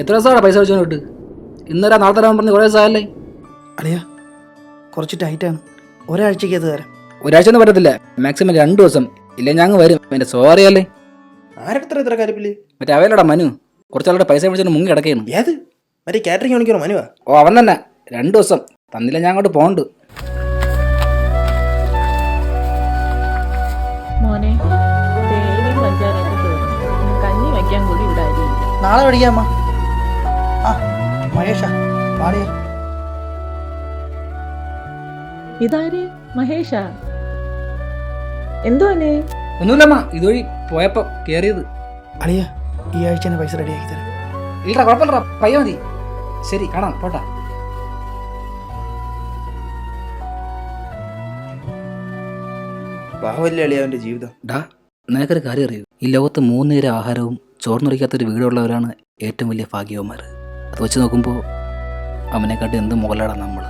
എത്ര ദിവസമാണ് പൈസ വെച്ചു കിട്ട് ഇന്നലെ നാളെ തരാൻ പറഞ്ഞ് കുറേ ദിവസമല്ലേ അളിയ കുറച്ച് ടൈറ്റാണ്. ഒരാഴ്ചയ്ക്ക് അത് തരാം. ഒരാഴ്ച ഒന്നും പറ്റത്തില്ല. മാക്സിമം രണ്ട് ദിവസം. ഇല്ല ഞങ്ങൾ വരും. എന്റെ സോറി അല്ലേ? ആരത്ര ഇത്ര കാര്യപ്പിൽ? മറ്റേ അവയിലടാ മനു. കുറച്ചാളുടെ പൈസ വിളിച്ചിട്ട് മുങ്ങി കിടക്കുകയാണ്. ഏത്? മറ്റേ കാറ്ററിംഗ് കാണിക്കണോ മനുവാ? ഓ അവൻ തന്നെ. രണ്ട് ദിവസം. തന്നില്ല ഞാൻ അങ്ങോട്ട് പോണ്ട് മോനെ തീർന്നു കഞ്ഞി വയ്ക്കാൻ കൂടി ഇവിടെ നാളെ പഠിക്കാമ്മ ആ മഹേഷാ പാടിയ ഇതാര്? മഹേഷാ? എന്തുവാനെ ഒന്നുമില്ലമ്മ ഇതുവഴി പോയപ്പോ കേറിയത്. അളിയ ഈ ആഴ്ച തന്നെ പൈസ റെഡിയാക്കി തരാം ഇല്ലടാ കുഴപ്പമില്ലടാ പയ്യ മതി. ശരി കാണാം പോട്ടാ. പാവല്ലേ അളിയ അവന്റെ ജീവിതം? ഡാ നിനക്കൊരു കാര്യം അറിയൂ? ഈ ലോകത്ത് മൂന്ന് നേരം ആഹാരവും ചോർന്നുറിക്കാത്തൊരു വീടുള്ളവരാണ് ഏറ്റവും വലിയ ഭാഗ്യവന്മാർ അത് വെച്ച് നോക്കുമ്പോൾ അവനെക്കാട്ടി എന്ത് മുകളിലാണ് നമ്മൾ